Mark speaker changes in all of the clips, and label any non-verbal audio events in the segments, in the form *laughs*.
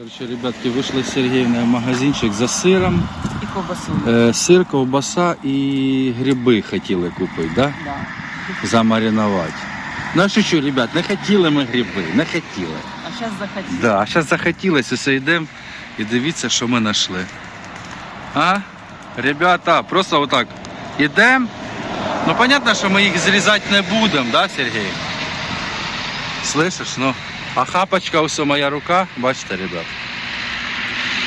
Speaker 1: Короче, ребятки, с Сергеевной в магазинчик за сиром.
Speaker 2: І ковбасу.
Speaker 1: Е, сир, ковбаса і гриби хотіли купити, да?
Speaker 2: Да.
Speaker 1: Замаринувати. Ну а що, ребят, не хотіли ми гриби, не хотіли.
Speaker 2: А зараз захотіли.
Speaker 1: Да, а зараз захотілося, все йдемо і дивіться, що ми знайшли. А? Ребята, просто отак ідемо. Ну, понятно, що ми їх зрізати не будемо, да, Сергій? Слышиш? Ну, а хапочка ось моя рука, бачите, ребят.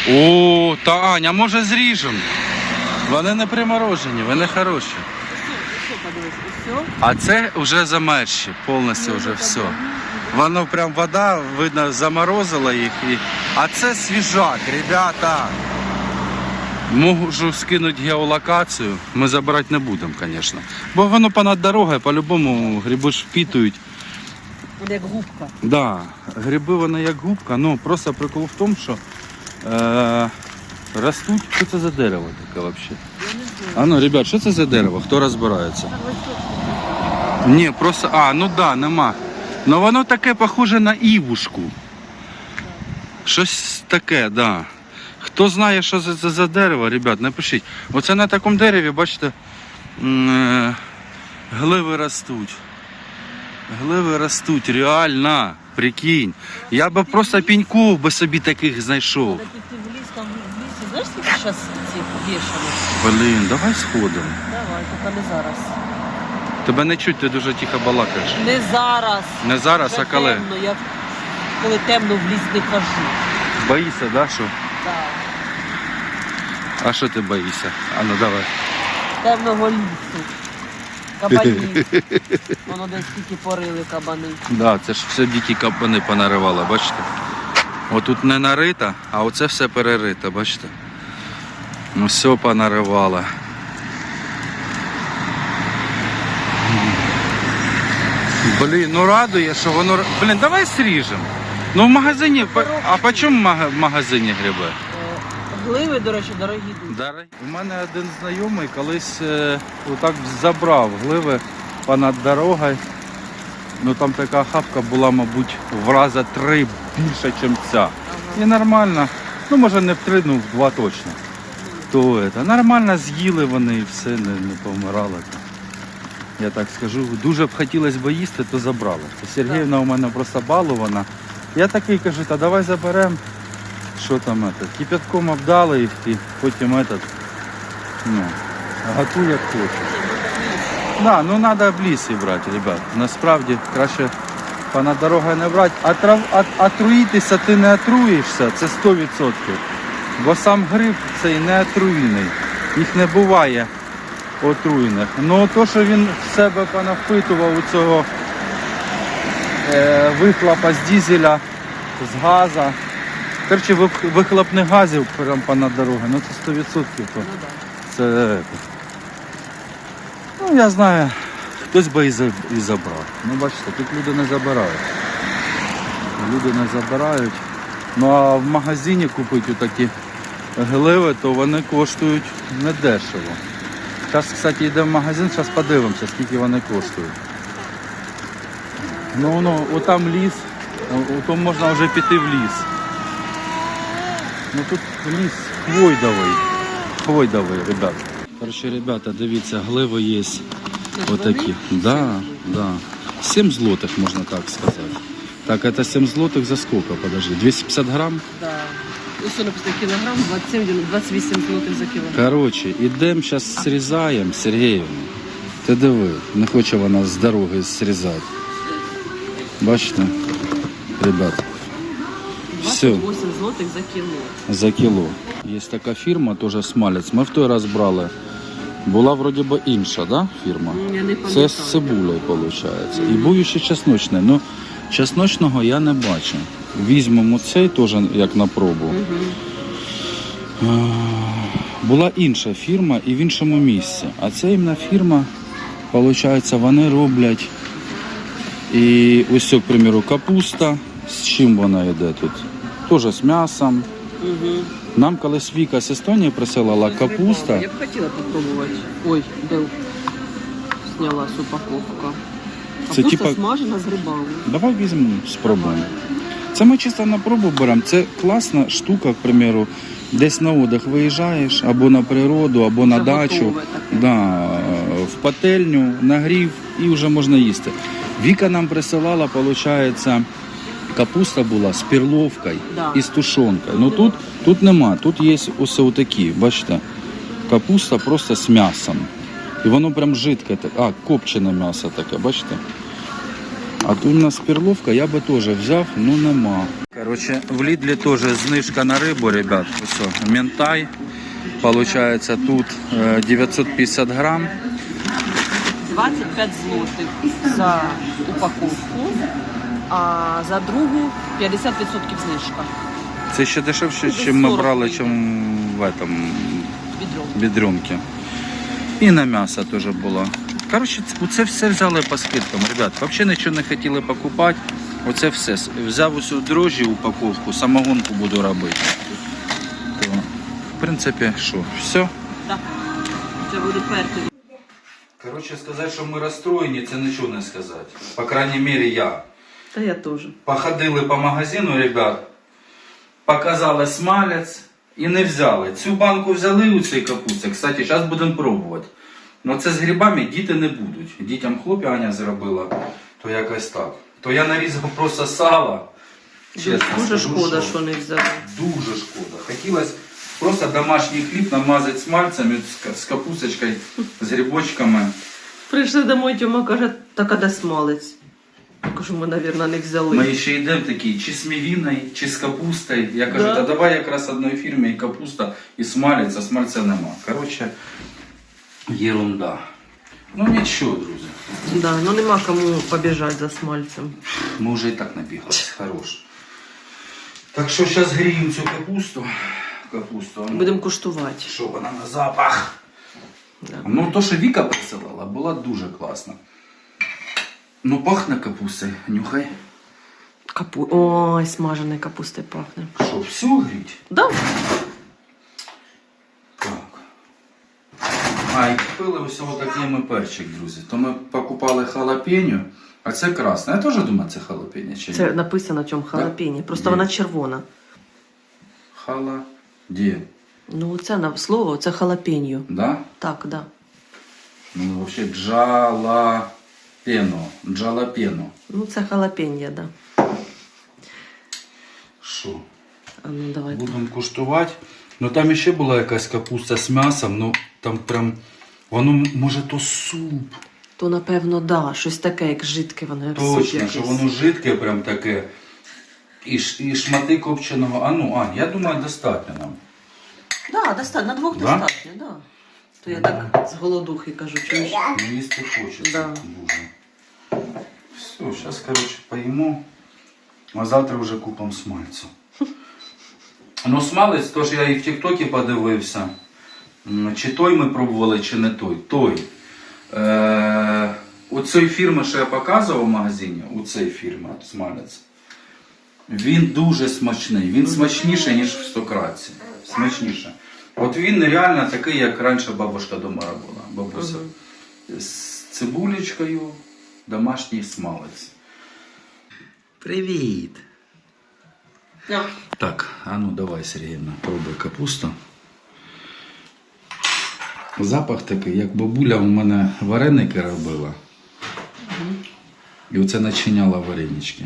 Speaker 1: О, та Аня, може зріжемо? Вони не приморожені, вони хороші. А це вже замерзші, повністю вже все. Воно прям вода, видно, заморозила їх. І... А це свіжак, ребята. Можу скинути геолокацію. Ми забирати не будемо, звісно. Бо воно понад дорогою, по-любому гриби ж впітують.
Speaker 2: Як губка.
Speaker 1: Да, гриби вони як губка, ну просто прикол в тому, що е, ростуть. Що це за дерево таке взагалі? А ну, ребят, що це за дерево? Хто розбирається? Ні, просто. А, ну да, нема. Ну воно таке похоже на івушку. Щось таке, да. Хто знає, що це за, за дерево, ребят, напишіть. Оце на такому дереві, бачите, е, гливи ростуть. Гливи ростуть, реально, прикинь. Я би просто піньков би собі таких знайшов.
Speaker 2: Піти в ліс, там в лісі. Знаєш, скільки зараз вішали?
Speaker 1: Блін, давай сходимо.
Speaker 2: Давай, тільки не зараз.
Speaker 1: Тебе не чуть, ти дуже тихо балакаєш.
Speaker 2: Не зараз.
Speaker 1: Не зараз,
Speaker 2: Вже
Speaker 1: а коли?
Speaker 2: темно. Я коли темно в ліс не хожу.
Speaker 1: Боїшся, да, що?
Speaker 2: Так.
Speaker 1: А що ти боїшся? А ну давай.
Speaker 2: Темного лісу. Кабанів. *laughs* Воно десь скільки порили кабани.
Speaker 1: Да, це ж все дикі кабани понаривали, бачите? Отут не нарита, а оце все перерито, бачите? Ну все понаривало. Блін, ну радує, що воно. Блін, давай сріжемо. Ну в магазині. А по чому в в магазині гриби?
Speaker 2: Гливи, до речі, дорогі дуже.
Speaker 1: Дорогі. У мене один знайомий колись е, отак забрав гливи понад дорогою. Ну там така хапка була, мабуть, в рази три більше, ніж ця. І нормально. Ну може не в три, ну в два точно. То це, нормально з'їли вони і все, не, не повмирали. Я так скажу, дуже б хотілося б їсти, то забрали. Це Сергіївна у мене просто балована. Я такий кажу, та давай заберемо. Що там это, кипятком обдали їх і потім этот, ну, готуй як хочеш. Да, ну треба в лісі брати, ребят. Насправді краще понад дорогою не брати. А трав, отруїтися ти не отруїшся, це 100%. Бо сам гриб цей не отруєний. Їх не буває отруєних. Ну то, що він в себе понавпитував у цього е, вихлопа з дізеля, з газа. Коротше, вихлопних газів прямо понад дорогою, ну це 100%. То.
Speaker 2: Ну да.
Speaker 1: Це. Ну, я знаю, хтось би і, забрав. Ну, бачите, тут люди не забирають. Люди не забирають. Ну а в магазині купити такі гливи, то вони коштують недешево. Зараз, кстати, йдемо в магазин, зараз подивимося, скільки вони коштують. Ну, ну, отам ліс, то можна вже піти в ліс. Ну тут ліс хвойдовий. Хвойдовий, ребят. Короче, ребята, дивіться, гливи є отакі. Да, да. 7 злотих, можна так сказати. Так, это 7 злотих за сколько, подожди? 250 грам?
Speaker 2: Да. Ось написано кілограм, 27, 28 злотих за кілограм.
Speaker 1: Короче, ідемо зараз зрізаємо Сергіївну. Ти диви, не хоче вона з дороги зрізати. Бачите, ребят, все.
Speaker 2: 28 злотих за кіло.
Speaker 1: за кіло. Є така фірма, теж смалець. Ми в той раз брали. Була вроді би інша, да, фірма?
Speaker 2: Ну, Я не
Speaker 1: Це з цибулею виходить. І був ще чесночний. Ну, чесночного я не бачу. Візьмемо цей теж як на пробу.
Speaker 2: Мгм.
Speaker 1: Була інша фірма і в іншому місці. А ця іменно фірма, виходить, вони роблять. І ось, к примеру, капуста. З чим вона йде тут? Теж з м'ясом.
Speaker 2: Мгм.
Speaker 1: Нам колись Віка з Естонії присилала
Speaker 2: З
Speaker 1: капуста.
Speaker 2: Я б хотіла попробувати. Ой, де знялась упаковка.
Speaker 1: Це
Speaker 2: Капуста
Speaker 1: типа-
Speaker 2: смажена з грибами.
Speaker 1: Давай візьмемо, спробуємо. Це ми чисто на пробу беремо. Це класна штука, к примеру, десь на отдих виїжджаєш або на природу, або на
Speaker 2: Вже
Speaker 1: дачу.
Speaker 2: готове таке.
Speaker 1: Да, в пательню, нагрів і вже можна їсти. Віка нам присилала, виходить, капуста була з перловкою
Speaker 2: Да.
Speaker 1: і з тушонкою. Ну тут, тут нема, тут є ось отакі, бачите, капуста просто з м'ясом. І воно прям жидке, а, копчене м'ясо таке, бачите? А тут у нас перловка, я би теж взяв, ну нема. Короче, в Лідлі теж знижка на рибу, ребят. Ось, ментай. Получается, тут е, 950 грам.
Speaker 2: 25 злотих за упаковку, а за другу 50% знижка.
Speaker 1: Це ще дешевше,
Speaker 2: Десь
Speaker 1: ніж ми
Speaker 2: 40
Speaker 1: брали,
Speaker 2: гривень.
Speaker 1: чим в этом
Speaker 2: Відро.
Speaker 1: бедренке. І на м'ясо теж було. Коротше, ц- це все взяли по скидкам, ребят. Взагалі нічого не хотіли покупати. Оце все. Взяв усю дрожжі упаковку, самогонку буду робити. То, в принципі, що, все?
Speaker 2: Так. Це буде перший.
Speaker 1: Коротше, сказати, що ми розстроєні, це нічого не сказати. По крайній мірі я.
Speaker 2: Та я теж.
Speaker 1: Походили по магазину, ребят, показали смалець і не взяли. Цю банку взяли у цій капусті. Кстати, зараз будемо пробувати. Ну це з грибами діти не будуть. Дітям хлоп'я Аня зробила, то якось так. То я нарізав просто сало. Чесно
Speaker 2: Дуже
Speaker 1: скажу,
Speaker 2: шкода, що не взяли.
Speaker 1: Дуже шкода. Хотілося просто домашній хліб намазати смальцем з капусточкою, з грибочками.
Speaker 2: Прийшли домой, Тьома каже, так а де смалець? Я кажу, ми, мабуть, не взяли.
Speaker 1: Ми ще йдемо такі, чи з мівіною, чи з капустою. Я кажу,
Speaker 2: Да.
Speaker 1: та давай якраз одної фірми і капуста, і смалець, а смальця нема. Коротше, єрунда. Ну нічого, друзі.
Speaker 2: Да, ну нема кому побіжати за смальцем.
Speaker 1: Ми вже і так набіглися. Хорош. Так що зараз гріємо цю капусту. Капусту. ну,
Speaker 2: Будемо куштувати.
Speaker 1: Що вона на запах?
Speaker 2: Да.
Speaker 1: Ну, то, що Віка присилала, була дуже класна. Ну, пахне капустою, нюхай.
Speaker 2: Капу... Ой, смаженої капусти пахне.
Speaker 1: Що, всю гріть?
Speaker 2: Да?
Speaker 1: Так. А, і купили ось такий ми перчик, друзі. То ми покупали халапеньо, а це красне. Я теж думаю, це халапеньо чи ні?
Speaker 2: Це написано чому халапені. Просто
Speaker 1: Ні.
Speaker 2: вона червона.
Speaker 1: Хала. Де?
Speaker 2: Ну, це на слово, це халапеньо.
Speaker 1: Да?
Speaker 2: Так, да.
Speaker 1: Ну, взагалі джалапено. Джалапено.
Speaker 2: Ну, це халапенья, да.
Speaker 1: Що?
Speaker 2: А ну давай.
Speaker 1: Будемо куштувати. Ну там ще була якась капуста з м'ясом, ну там прям. Воно може то суп.
Speaker 2: То напевно, да, щось таке, як жидке, воно
Speaker 1: Точно, що воно жидке, прям таке. І, ш- і шмати копченого. А ну, Ань, я думаю, достатньо нам.
Speaker 2: Да, достатньо, на двох
Speaker 1: Да?
Speaker 2: достатньо, да. То я так з голодухи кажу, чуєш?
Speaker 1: Ну, їсти хочеться
Speaker 2: Да.
Speaker 1: дуже. Все, зараз, коротше, поїмо, а завтра вже купимо смальцю. *laughs* Ну, смалець, то ж я і в Тіктокі подивився. Чи той ми пробували, чи не той. Той. Е, у цієї фірми, що я показував в магазині, у цієї фірми смалець. Він дуже смачний. Він смачніший, ніж в стократці. Смачніше. От він реально такий, як раніше бабушка дома робила. Бабуся. З цибулечкою, домашній смалець. Привіт!
Speaker 2: Да.
Speaker 1: Так, а ну давай, Сергіївна, пробуй капусту. Запах такий, як бабуля у мене вареники робила. І оце начиняла варенички.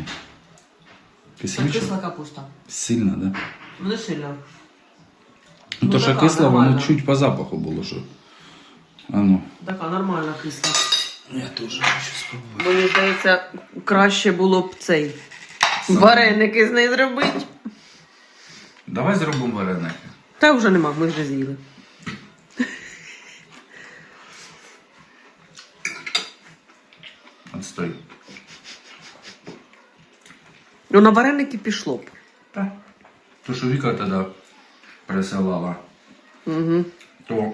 Speaker 1: Кислюче?
Speaker 2: капуста.
Speaker 1: Сильно, так? Да?
Speaker 2: Не сильно.
Speaker 1: Ну,
Speaker 2: Ну,
Speaker 1: то, що кисло, воно чуть по запаху було, що. А ну.
Speaker 2: Така нормальна кисла.
Speaker 1: Я теж хочу спробувати.
Speaker 2: Мені здається, краще було б цей вареники з неї зробити.
Speaker 1: Давай зробимо вареники.
Speaker 2: Та вже нема, ми вже з'їли.
Speaker 1: Отстой.
Speaker 2: Ну на вареники пішло б.
Speaker 1: Так. То, що Віка тоді присилала,
Speaker 2: Угу.
Speaker 1: то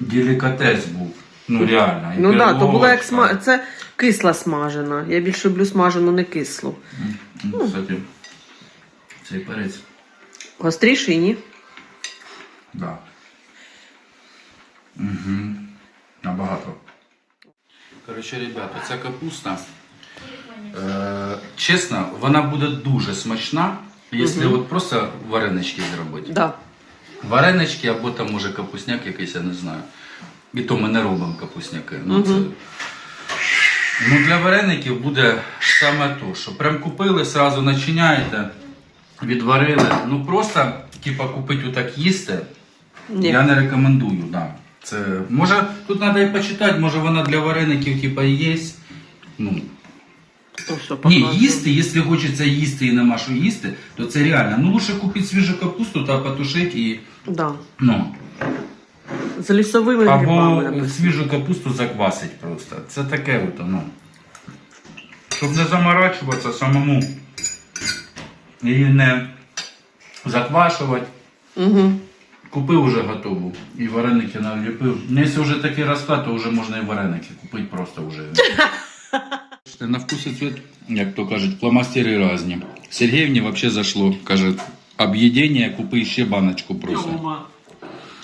Speaker 1: делікатес був. Ну реально. і
Speaker 2: Ну так, да, то була як сма... Це кисла смажена. Я більше люблю смажену, не кислу.
Speaker 1: М, Кстати, цей перець.
Speaker 2: Гостріший, ні?
Speaker 1: Да. Угу. Набагато. Коротше, ребята, ця капуста Е, чесно, вона буде дуже смачна, якщо от просто варенички зробити.
Speaker 2: Да.
Speaker 1: Варенички або там може капусняк якийсь, я не знаю. І то ми не робимо капусняки. Ну, це... ну для вареників буде саме то, що прям купили, сразу начиняєте, відварили. Ну просто, типа, купити отак їсти,
Speaker 2: Ні.
Speaker 1: я не рекомендую. Да. Це, може, тут треба і почитати, може вона для вареників типа, і є. Ну,
Speaker 2: що,
Speaker 1: ні, їсти, якщо хочеться їсти і нема що їсти, то це реально. Ну лучше купити свіжу капусту та потушити і.
Speaker 2: Да.
Speaker 1: Ну,
Speaker 2: З лісовими
Speaker 1: або
Speaker 2: грибами написано.
Speaker 1: свіжу капусту заквасить просто. Це таке от, ну. Щоб не заморачуватися самому. Її не заквашувати.
Speaker 2: Угу.
Speaker 1: Купив уже готову і вареники наліпив. Ну, якщо вже такий розклад, то вже можна і вареники купити просто вже. *laughs* На вкус і цвет, як то кажуть, фломастери різні. Сергіївні взагалі зайшло. Каже, об'єднання, купи ще баночку просто.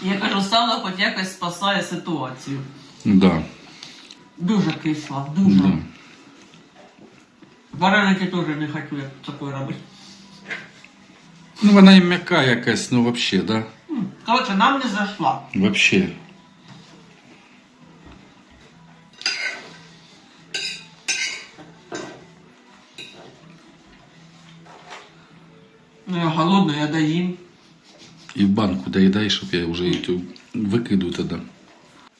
Speaker 2: Я кажу, сало хоч якось спасає ситуацію.
Speaker 1: Да.
Speaker 2: Дуже кисла, дуже.
Speaker 1: Да.
Speaker 2: Вареники теж не хочу як такої робити.
Speaker 1: Ну вона і м'яка якась, ну взагалі, да?
Speaker 2: Коротше, нам не зайшла.
Speaker 1: Вообще.
Speaker 2: Ну, я голодна, я доїм.
Speaker 1: І в банку доїдай, щоб я вже викиду тоді.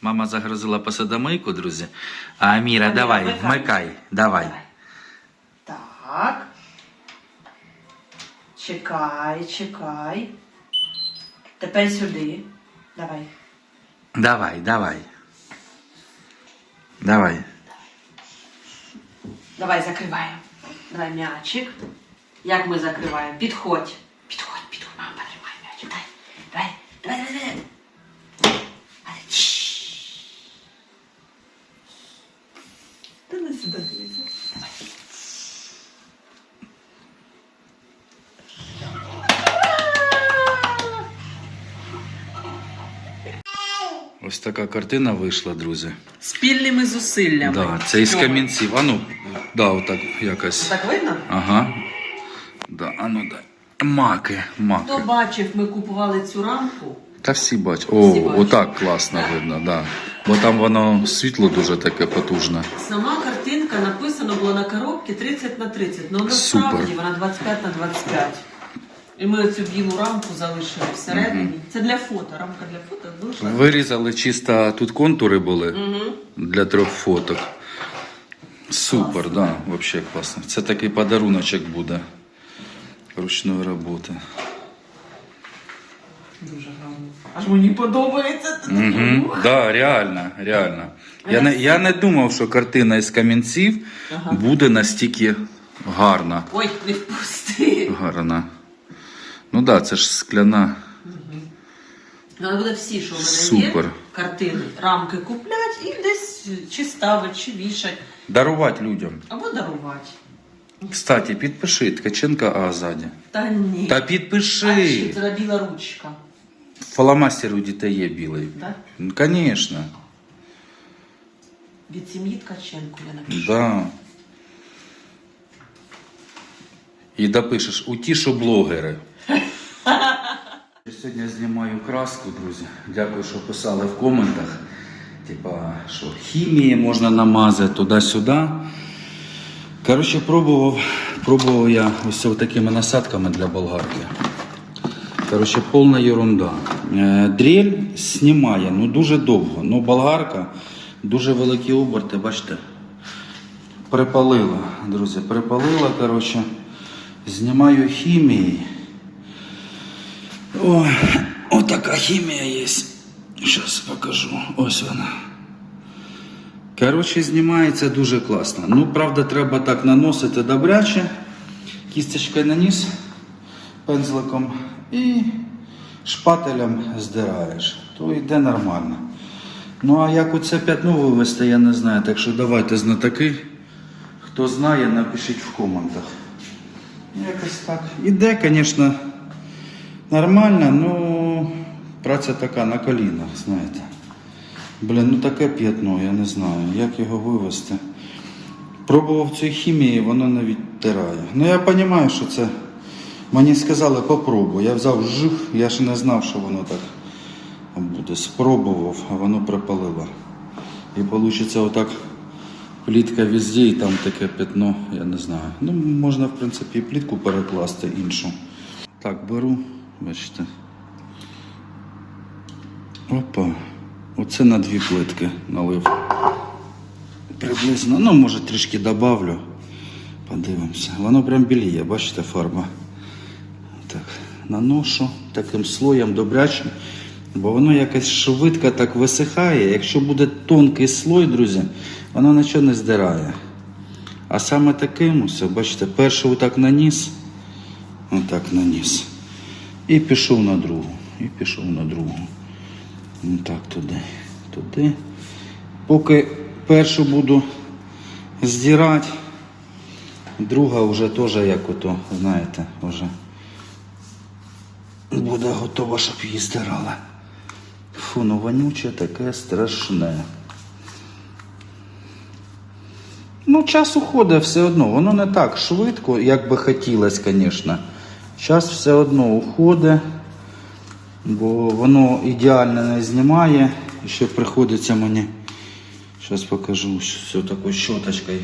Speaker 1: Мама загрузила посудомийку, друзі. А Аміра,
Speaker 2: Аміра,
Speaker 1: давай,
Speaker 2: вмикай.
Speaker 1: вмикай, давай.
Speaker 2: Так. Чекай, чекай. Тепер сюди. Давай.
Speaker 1: Давай, давай. Давай.
Speaker 2: Давай закриваємо. Давай м'ячик. Як ми закриваємо? Підходь, підходь. Мама, потримай м'ячик. Давай, давай, давай, давай. давай. Але, чш. Та не сюди дивися. Давай.
Speaker 1: Ось така картина вийшла, друзі.
Speaker 2: Спільними зусиллями.
Speaker 1: Да, це із камінців. А ну, да, отак якось.
Speaker 2: Так видно?
Speaker 1: Ага. Да, а ну дай. Маки, маки.
Speaker 2: Хто бачив, ми купували цю рамку.
Speaker 1: Та всі бачать. О,
Speaker 2: Всі бачать.
Speaker 1: отак класно видно, да. Бо там воно світло дуже таке потужне.
Speaker 2: Сама картинка написано було на коробці 30 на 30, але насправді вона 25 на 25. І ми оцю білу рамку залишили всередині. Це для фото, рамка для фото залишила.
Speaker 1: Вирізали чисто тут контури були для трьох фоток. Супер, да, взагалі класно. Це такий подаруночок буде ручної роботи.
Speaker 2: Дуже гарно. Аж мені подобається.
Speaker 1: Угу. Да, реально, реально. Я не, я не думав, що картина із камінців
Speaker 2: Ага.
Speaker 1: буде настільки гарна.
Speaker 2: Ой, не впусти.
Speaker 1: Гарна. Ну так, да, це ж скляна.
Speaker 2: Треба буде всі, що в мене
Speaker 1: Супер.
Speaker 2: є, картини, рамки куплять і десь чи ставить, чи вішать,
Speaker 1: Дарувати людям.
Speaker 2: або дарувати.
Speaker 1: Кстати, підпиши Ткаченка А ззаді.
Speaker 2: Та ні.
Speaker 1: Та
Speaker 2: А
Speaker 1: підпиши.
Speaker 2: що, це біла ручка.
Speaker 1: Фломастер у дітей є білий.
Speaker 2: Да?
Speaker 1: Ну, Звісно.
Speaker 2: Від сім'ї Ткаченко я напишу.
Speaker 1: Да. І допишеш у ті, що блогери. Сьогодні знімаю краску, друзі. Дякую, що писали в коментах. Типа, що хімії можна намазати туди-сюди. Коротше, пробував, пробував я ось такими насадками для болгарки. Коротше, повна ерунда. Е, Дрель знімає ну дуже довго. Ну, болгарка дуже великі оберти, бачите. Припалила, друзі, припалила, коротше. Знімаю хімії. Ой, отака хімія є. Зараз покажу. Ось вона. Коротше, знімається дуже класно. Ну, правда, треба так наносити добряче. Кісточкою наніс пензликом і шпателем здираєш. То йде нормально. Ну, а як оце п'ятно вивести, я не знаю. Так що давайте знатоки. Хто знає, напишіть в коментах. Якось так. Іде, звісно, нормально, ну праця така на колінах, знаєте. Блін, ну таке п'ятно, я не знаю, як його вивести. Пробував цю хімії, воно не відтирає. Ну я розумію, що це. Мені сказали, попробуй. Я взяв жих, я ж не знав, що воно так буде. Спробував, а воно припалило. І вийде отак плітка везде, і там таке пятно, я не знаю. Ну, можна, в принципі, і плітку перекласти іншу. Так, беру, бачите. Опа. Оце на дві плитки налив. Приблизно, ну може трішки добавлю. Подивимося. Воно прям біліє, бачите, фарба. Так, наношу таким слоєм добрячим, бо воно якось швидко так висихає. Якщо буде тонкий слой, друзі, воно нічого не здирає. А саме таким, ось, бачите, перший отак наніс, отак наніс. І пішов на другу. І пішов на другу. Ну так, туди, туди. Поки першу буду здирати, друга вже теж як ото, знаєте, вже буде готова, щоб її здирала. Фу, ну вонюче таке страшне. Ну, час уходить все одно. Воно не так швидко, як би хотілося, звісно. Час все одно уходить, бо воно ідеально не знімає. І ще приходиться мені. Зараз покажу все такою щоточкою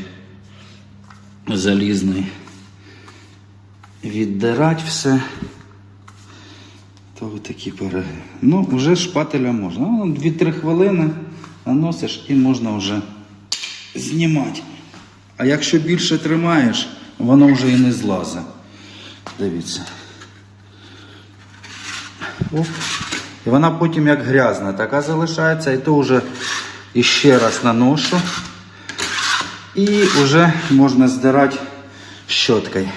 Speaker 1: залізною. Віддирати все. То ви такі пироги. Ну, вже шпателя можна. Ну, 2-3 хвилини наносиш і можна вже знімати. А якщо більше тримаєш, воно вже і не злазить. Дивіться. Оп. І вона потім як грязна, така залишається, і то вже іще раз наношу. І вже можна здирати щоткою.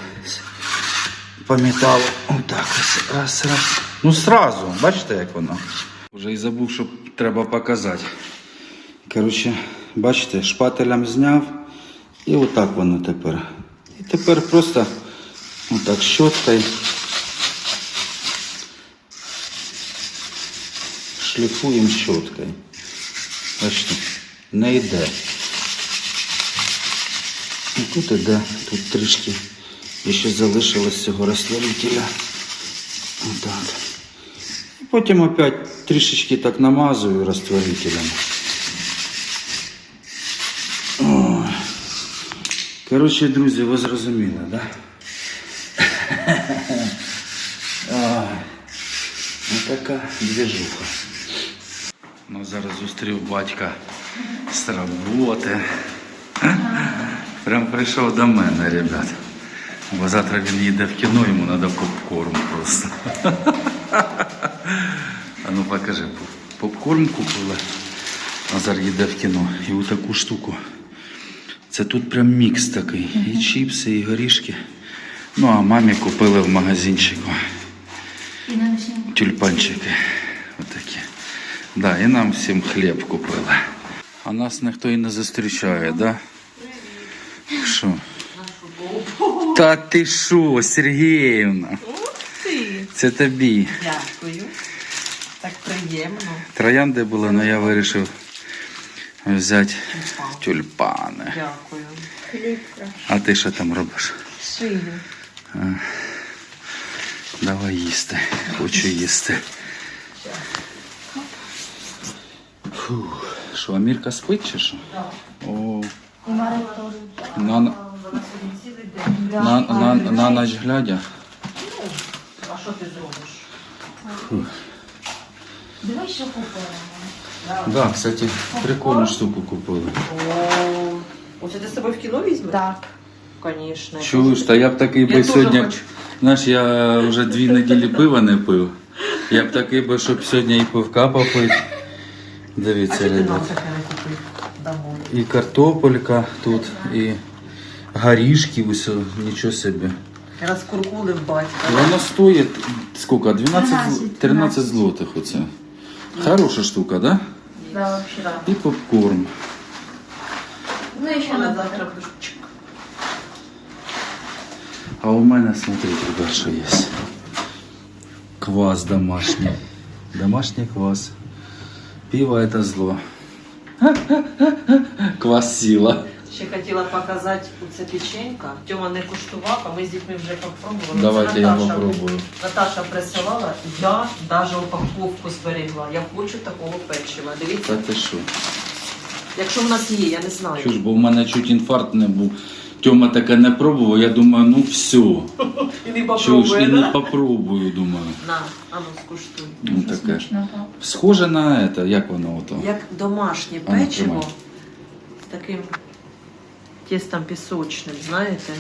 Speaker 1: По металу. Отак ось. Раз, раз. Ну сразу, бачите, як воно? Вже і забув, що треба показати. Коротше, бачите, шпателем зняв. І отак воно тепер. І тепер просто отак щоткою шліфуємо щоткою. Бачите, не йде. І тут іде, тут трішки ще залишилось цього розтворителя. Отак. І потім опять трішечки так намазую розтворителем. Ой. Коротше, друзі, ви зрозуміли, да? *laughs* Ой. Ну така движуха. Ну, зараз зустрів батька з роботи. *laughs* Прям прийшов до мене, ребят. Бо завтра він їде в кіно, йому треба попкорн просто. *laughs* А ну покажи, попкорн купили. Назар їде в кіно. І отаку штуку. Це тут прям мікс такий. І чіпси, і горішки. Ну а мамі купили в магазинчику тюльпанчики. Отакі. Да, і нам всім хліб купили. А нас ніхто і не зустрічає, да? Що? Та ти що, Сергіївна? Це тобі.
Speaker 2: Дякую. Так приємно.
Speaker 1: Троянди були, але я вирішив взяти тюльпани.
Speaker 2: Дякую.
Speaker 1: А ти що там робиш?
Speaker 2: Шию.
Speaker 1: Давай їсти. Хочу їсти. Фу. Що, Амірка спить чи що? О, на, на, на, на, на ніч глядя.
Speaker 2: А що ти зробиш?
Speaker 3: Дивись, що купила.
Speaker 1: Да, кстати, прикольну штуку купили.
Speaker 2: О, оце ти з собою в кіно візьмеш?
Speaker 3: Так.
Speaker 2: Звісно.
Speaker 1: Чуєш, та я б такий би сьогодні.
Speaker 2: хочу.
Speaker 1: Знаєш, я вже дві неділі пива не пив. Я б такий би, щоб сьогодні і пивка попити. Дивіться,
Speaker 2: що
Speaker 1: ребят.
Speaker 2: таке не купив домой?
Speaker 1: І картопелька тут, і горішки, усе, нічого собі.
Speaker 2: Розкуркулив батька.
Speaker 1: Воно стоїть скільки? 12,
Speaker 3: 13,
Speaker 1: 13 злотих оце. Хороша штука, да?
Speaker 3: Да, вообще да.
Speaker 1: І попкорн.
Speaker 3: Ну, і ще
Speaker 2: На завтра.
Speaker 1: А у мене, смотрите, ребят, що є. Квас домашній. Домашній квас. Пиво это зло. Квас сила.
Speaker 2: Ще хотіла показати оце печенька. Тьома не куштував, а ми з дітьми вже попробували.
Speaker 1: Давайте
Speaker 2: Це
Speaker 1: я
Speaker 2: Наташа-
Speaker 1: попробую.
Speaker 2: Наташа присилала, я навіть упаковку зберегла. Я хочу такого печива. Дивіться,
Speaker 1: Та ти що?
Speaker 2: якщо в нас є, я не знаю.
Speaker 1: Чуж, бо в мене чуть інфаркт не був. Тьома таке не пробував, я думаю, ну все.
Speaker 2: І *laughs* не попробує,
Speaker 1: і не попробую, думаю.
Speaker 2: На, а ну скуштуй.
Speaker 1: Ну таке. Схоже на це, як воно ото?
Speaker 2: Як домашнє
Speaker 1: А ну,
Speaker 2: печиво
Speaker 1: тримай.
Speaker 2: з таким тістом пісочним, знаєте?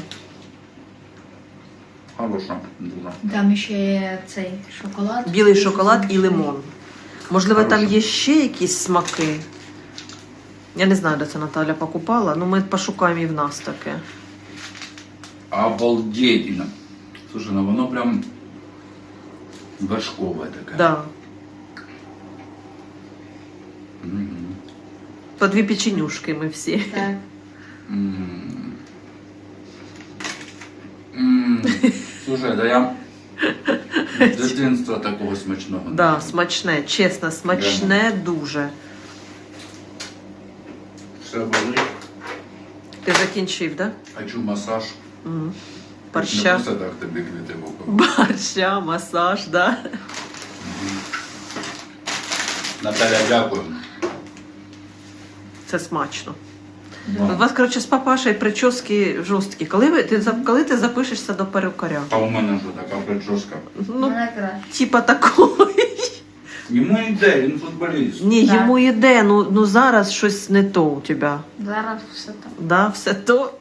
Speaker 1: Хороша. дуже.
Speaker 3: Там ще є цей шоколад.
Speaker 2: Білий шоколад і лимон. Можливо, там є ще якісь смаки. Я не знаю, де це Наталя покупала, ну ми пошукаємо і в нас таке.
Speaker 1: Обалдеть. Слушай, ну воно прям важкове таке.
Speaker 2: Да.
Speaker 1: Мгм.
Speaker 2: По дві печенюшки ми всі.
Speaker 3: Так.
Speaker 1: М. М. Слушай, да я з дитинства такого смачного. не
Speaker 2: Да,
Speaker 1: їв.
Speaker 2: смачне, чесно, смачне дуже.
Speaker 1: Все болить.
Speaker 2: Ти закінчив, да?
Speaker 1: Хочу масаж.
Speaker 2: Угу.
Speaker 1: Не
Speaker 2: Борща.
Speaker 1: просто так тобі квіти в око.
Speaker 2: Борща, масаж, да?
Speaker 1: Наталя, дякую.
Speaker 2: Це смачно. У вас, коротше, з папашею прически жорсткі. Коли, ви, ти, за- коли ти запишешся до перукаря?
Speaker 1: А у мене вже така прическа.
Speaker 2: Ну,
Speaker 3: краще.
Speaker 2: типа такої.
Speaker 1: Йому йде, він футболіст.
Speaker 2: Ні,
Speaker 3: Так.
Speaker 2: йому йде, ну, ну зараз щось не то у тебе.
Speaker 3: Зараз все так.
Speaker 2: Да, все то.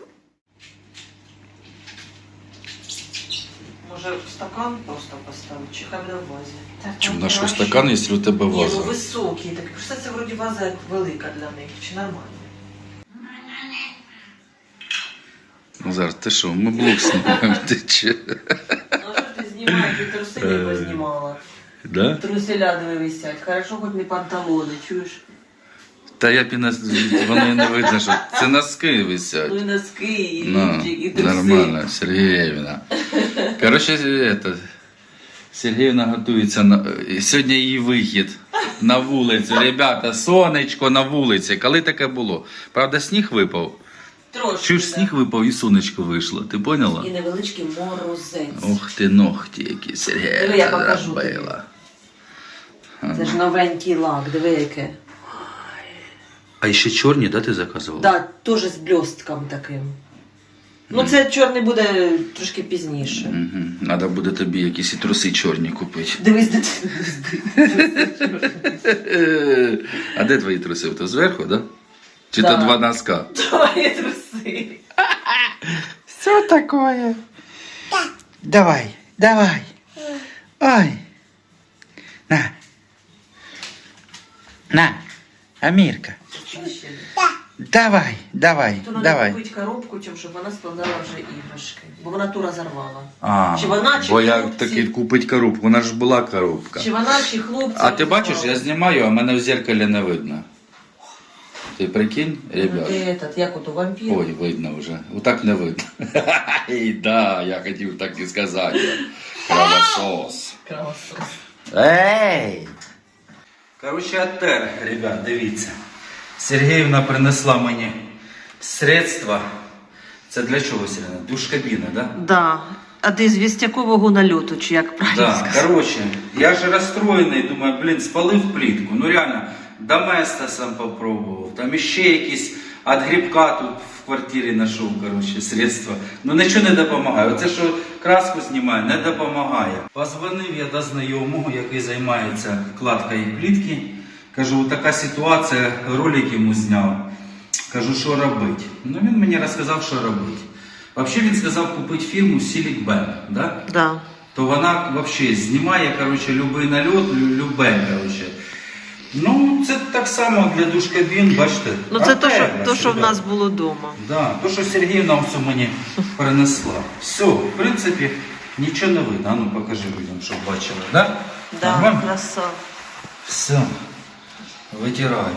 Speaker 2: Може, в стакан просто поставити, чи хай буде в вазі?
Speaker 3: Так,
Speaker 1: Чому на що стакан, якщо у тебе
Speaker 2: Ні, ну
Speaker 1: ваза?
Speaker 2: високий, так що це вроді ваза як велика для них, чи нормально?
Speaker 1: Ну, зараз ти що, ми блок знімаємо, ти чи?
Speaker 2: Ну що ж ти знімаєш, ти труси не познімала.
Speaker 1: Да?
Speaker 2: Труселя диви висять, хорошо хоч не панталони, чуєш?
Speaker 1: Та я б і не, воно і не видно, що це носки висять.
Speaker 2: Ну і носки, і
Speaker 1: Ну,
Speaker 2: і труси.
Speaker 1: нормально, Сергіївна. Коротше, это, Сергіївна готується на сьогодні її вихід на вулицю. Ребята, сонечко на вулиці. Коли таке було? Правда, сніг випав.
Speaker 2: Трошки.
Speaker 1: Чуєш,
Speaker 2: да.
Speaker 1: сніг випав і сонечко вийшло. Ти поняла?
Speaker 2: І невеличкий морозець.
Speaker 1: Ох ти ногті, які Сергіївна
Speaker 2: Диви, я покажу
Speaker 1: зробила.
Speaker 2: Це ж новенький лак, диви яке.
Speaker 1: А ще чорні, да, ти заказувала?
Speaker 2: Да, теж з блістком таким. Ну, це чорний буде трошки пізніше.
Speaker 1: Угу. Надо буде тобі якісь і труси чорні купити.
Speaker 2: Дивись, дитина. *laughs*
Speaker 1: А де твої труси? То зверху, да? Чи
Speaker 2: Да.
Speaker 1: то два носка? *laughs*
Speaker 2: Твої труси. *laughs*
Speaker 4: Что такое? Давай, давай. Ой. На. На. Амирка. Давай, давай,
Speaker 2: То треба
Speaker 4: давай.
Speaker 2: купити коробку, чим, щоб вона складала вже іграшки. Бо вона ту розорвала.
Speaker 1: А,
Speaker 2: Чи вона, чи
Speaker 1: бо я
Speaker 2: хлопці?
Speaker 1: таки купить коробку, вона ж була коробка.
Speaker 2: Чи вона, чи хлопці.
Speaker 1: А ти бачиш, я знімаю, а мене в зеркалі не видно. Ти прикинь,
Speaker 2: Ну,
Speaker 1: ребят.
Speaker 2: ти этот, як ото вампір.
Speaker 1: Ой, видно вже. Отак не видно. *laughs* І да, я хотів так і сказати. Кровосос.
Speaker 2: Красос.
Speaker 1: Ей! Короче, атер, ребят, дивіться. Сергіївна принесла мені средства. Це для чого, Сергіївна? Душкабіна, так? да?
Speaker 2: Да. А ти з вістякового нальоту, чи як правильно
Speaker 1: Да,
Speaker 2: сказати?
Speaker 1: короче, я ж розстроєний, думаю, блін, спалив плітку. Ну реально, доместосом попробував. Там іще якісь від грибка тут в квартирі знайшов, короче, средства. Ну нічого не допомагає. Оце, що краску знімає, не допомагає. Позвонив я до знайомого, який займається кладкою плітки. Кажу, така ситуація, ролик йому зняв. Кажу, що робити. Ну він мені розказав, що робити. Взагалі він сказав купити фірму Silic Band, да?
Speaker 2: Да.
Speaker 1: то вона взагалі знімає коротше, любий нальот, любе. Коротше. Ну, це так само для душкабін, бачите.
Speaker 2: Ну це то, що, то, що в нас було вдома.
Speaker 1: Да, то, що Сергіївна все мені принесла. Все, в принципі, нічого не видно. А ну покажи людям, щоб бачили. Да?
Speaker 2: Да,
Speaker 1: Нормально?
Speaker 2: краса.
Speaker 1: Все, витираю.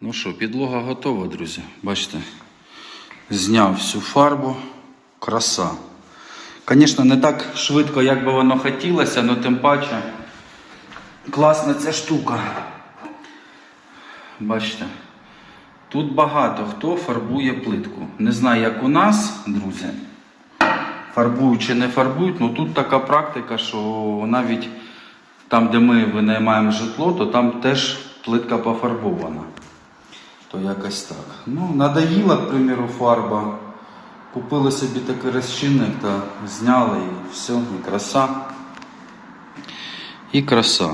Speaker 1: Ну що, підлога готова, друзі. Бачите, зняв всю фарбу. Краса. Звісно, не так швидко, як би воно хотілося, але тим паче класна ця штука. Бачите, Тут багато хто фарбує плитку. Не знаю, як у нас, друзі. Фарбують чи не фарбують, але тут така практика, що навіть там, де ми винаймаємо житло, то там теж плитка пофарбована. То якось так. Ну, надоїла, к примеру, фарба. Купили собі такий розчинник та зняли і все, і краса. І краса.